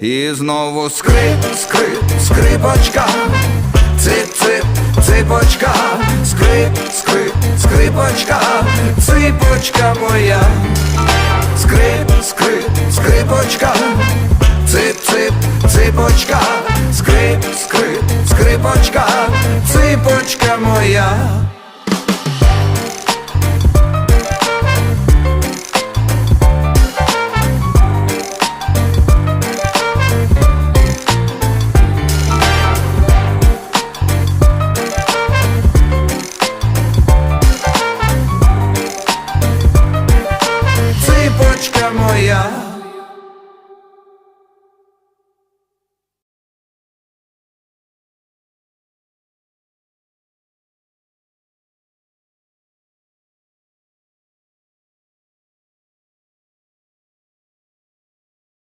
І знову скрип, скрип, скрипочка, цип, цип, ципочка, скрип, скрип, скрипочка, ципочка моя, скрип, скрип, скрипочка, цип, цип, ципочка, скрип, скрип, скрипочка, ципочка моя. моя.